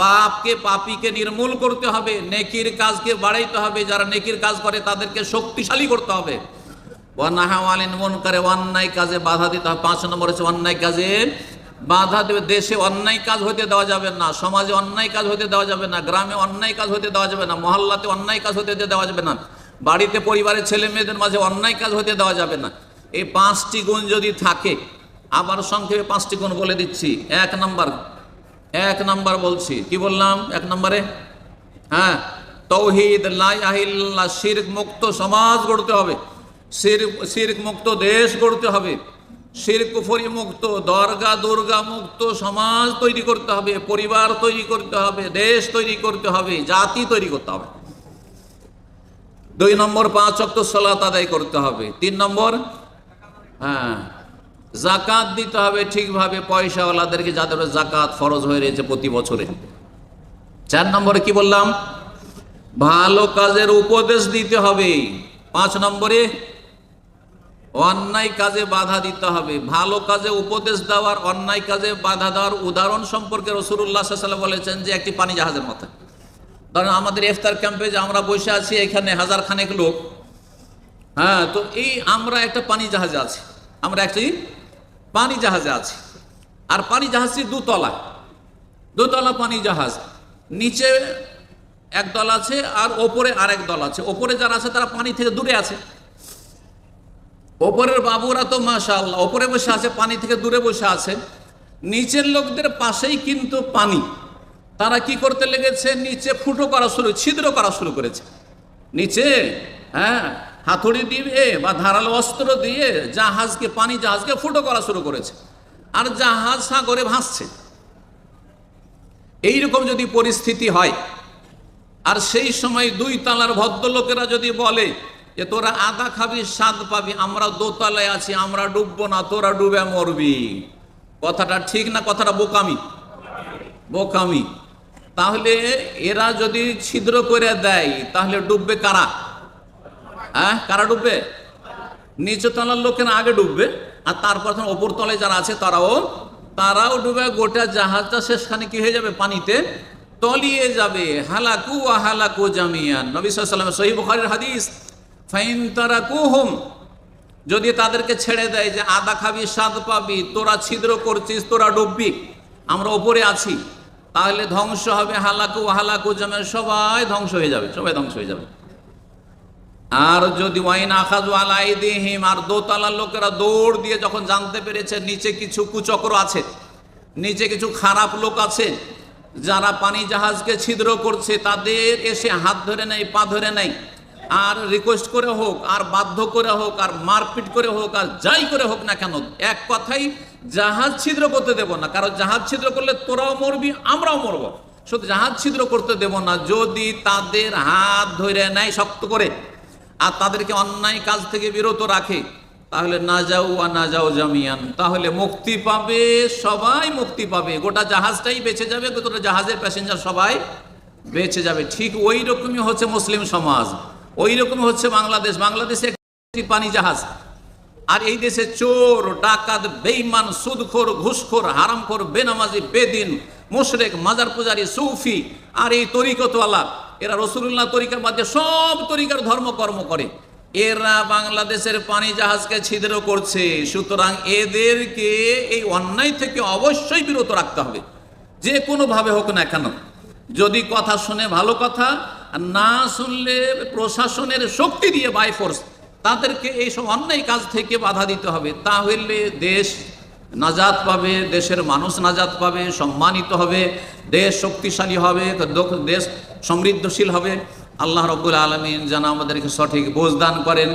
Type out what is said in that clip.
পাপকে পাপীকে নির্মূল করতে হবে, নেকির কাজকে বাড়াইতে হবে, যারা নেকির কাজ করে তাদেরকে শক্তিশালী করতে হবে। ওয়ানাহাওয়ালিন মন করে অন্যায় কাজে বাধা দিতে হবে। পাঁচ নম্বর হচ্ছে অন্যায় কাজে বাধা দেবে। দেশে অন্যায় কাজ হতে দেওয়া যাবে না, সমাজে অন্যায় কাজ হতে দেওয়া যাবে না, গ্রামে অন্যায় কাজ হতে দেওয়া যাবে না, মহল্লাতে অন্যায় কাজ হতে দেওয়া যাবে না, বাড়িতে পরিবারের ছেলে মেয়েদের মাঝে অন্যায় কাজ হতে দেওয়া যাবে না। এই পাঁচটি গুণ যদি থাকে, আবার সংক্ষেপে পাঁচটি গুণ বলে দিচ্ছি। এক নাম্বার এক নাম্বার বলছি। কি বললাম? এক নম্বরে? হ্যাঁ। তৌহিদ লাইল্লাহ শিরক মুক্ত সমাজ গড়তে হবে। শির শিরক মুক্ত দেশ গড়তে হবে। শির মুক্ত, দরগা, দুর্গা মুক্ত সমাজ তৈরি করতে হবে। পরিবার তৈরি করতে হবে, দেশ তৈরি করতে হবে, জাতি তৈরি করতে হবে। দুই নম্বর পাঁচ অক্ট সলাত আদায় করতে হবে। তিন নম্বর? হ্যাঁ। জাকাত দিতে হবে ঠিকভাবে, পয়সাওয়ালাদেরকে যাদের জাকাত ফরজ হয়ে রয়েছে প্রতি বছরে। চার নম্বরে কি বললাম? ভালো কাজের উপদেশ দিতে হবে। পাঁচ নম্বরে, অন্যায় কাজে বাধা দিতে হবে। ভালো কাজে উপদেশ দেওয়ার, অন্যায় কাজে বাধা দেওয়ার উদাহরণ সম্পর্কে রসুল্লাহ সাল্লাম বলেছেন যে একটি পানি জাহাজের মতো। ধরেন আমাদের ইফতার ক্যাম্পে যে আমরা বসে আছি, এখানে হাজার খানেক লোক। হ্যাঁ তো এই আমরা একটা পানি জাহাজে আছি। আমরা একটি পানি জাহাজে আছে। আর পানি জাহাজটি দুতলা। দোতলা পানি জাহাজ। নিচে এক দল আছে আর ওপরে আরেক দল আছে। ওপরে যারা আছে তারা পানি থেকে দূরে আছে। ওপরের বাবুরা তো মাশাআল্লাহ, ওপরে বসে আছে, পানি থেকে দূরে বসে আছে। নিচের লোকদের পাশেই কিন্তু পানি। তারা কি করতে লেগেছে? নিচে ফুটো করা শুরু, ছিদ্র করা শুরু করেছে। নিচে হ্যাঁ হাতুড়ি দিয়ে বা ধারালো অস্ত্র দিয়ে জাহাজকে, পানি জাহাজকে ফুটো করা শুরু করেছে। আর জাহাজ সাগরে ভাসছে। এইরকম যদি পরিস্থিতি হয়, আর সেই সময় দুই তালার ভদ্রলোকেরা যদি বলে যে, তোরা আদা খাবি, স্বাদ পাবি, আমরা দোতলায় আছি, আমরা ডুববো না, তোরা ডুবে মরবি। কথাটা ঠিক না কথাটা বোকামি? বোকামি। তাহলে এরা যদি ছিদ্র করে দেয়, তাহলে ডুববে কারা? হ্যাঁ কারা ডুববে? নিচু তলার লোকেরা আগে ডুববে? আর তারপর ওপর তলায় যারা আছে তারাও তারাও ডুবে, গোটা জাহাজটা শেষখানে কি হয়ে যাবে? পানিতে তলিয়ে যাবে। হালাকু হালাকু জামিয়ান। নবী সাল্লাম সহি বুখারীর হাদিস, ফাইন তারা কুহুম যদি তাদেরকে ছেড়ে দেয় যে, আদা খাবি, স্বাদ পাবি, তোরা ছিদ্র করছিস, তোরা ডুববি, আমরা ওপরে আছি, তাহলে ধ্বংস হবে। হালাকু হালাকু জামিয়ান, সবাই ধ্বংস হয়ে যাবে, সবাই ধ্বংস হয়ে যাবে। আর যদি ওয়াইন আখাজু আলাই দিহিম আর দোতলার লোকেরা দৌড় দিয়ে যখন জানতে পেরেছে নিচে কিছু কুচক্র আছে, নিচে কিছু খারাপ লোক আছে, যারা পানি জাহাজকে ছিদ্র করছে, তাদের এসে হাত ধরে নেয়, পা ধরে নেয়। আর রিকোয়েস্ট করে হোক, আর বাধ্য করে হোক, আর মারপিট করে হোক, আর যাই করে হোক না কেন, এক কথাই জাহাজ ছিদ্র করতে দেব না। কারণ জাহাজ ছিদ্র করলে তোরাও মরবি, আমরাও মরবো। শুধু জাহাজ ছিদ্র করতে দেব না, যদি তাদের হাত ধরে নেয় শক্ত করে। আর তাদেরকে অন্যায় কাজ থেকে বিরত রাখে, তাহলে না যাও আর না যাও জামিয়ান। তাহলে মুক্তি পাবে, সবাই মুক্তি পাবে। গোটা জাহাজটাই বেঁচে যাবে, গোটা জাহাজের প্যাসেঞ্জার সবাই বেঁচে যাবে। ঠিক ওই রকমই হচ্ছে মুসলিম সমাজ। ওই রকম হচ্ছে বাংলাদেশ। বাংলাদেশে একটি পানি জাহাজ। আর এই দেশে চোর, ডাকাত বেইমান সুদখোর, ঘুষখোর, হারামখোর, বেনামাজি, বেদিন, মুশরেক, মাজার পূজারি, সুফি, আর এই তরিকতওয়ালা এরা রসুল্লাহ তরিকার মধ্যে সব তরিকার ধর্মকর্ম করে। এরা বাংলাদেশের পানি জাহাজকে ছিদ্র করছে। সুতরাং এদেরকে এই অন্যায় থেকে অবশ্যই বিরত রাখতে হবে। যে কোনোভাবে হোক না কেন। যদি কথা শুনে ভালো কথা, আর না শুনলে প্রশাসনের শক্তি দিয়ে বাই ফোর্স তাদেরকে এইসব অন্যায় কাজ থেকে বাধা দিতে হবে। তাহলে দেশ নাজাত পাবে, দেশের মানুষ নাজাত পাবে, সম্মানিত হবে, দেশ শক্তিশালী হবে দেশ সমৃদ্ধশীল হবে। আল্লাহ রব্বুল আলমিন যেন আমাদেরকে সঠিক বোঝদান করেন।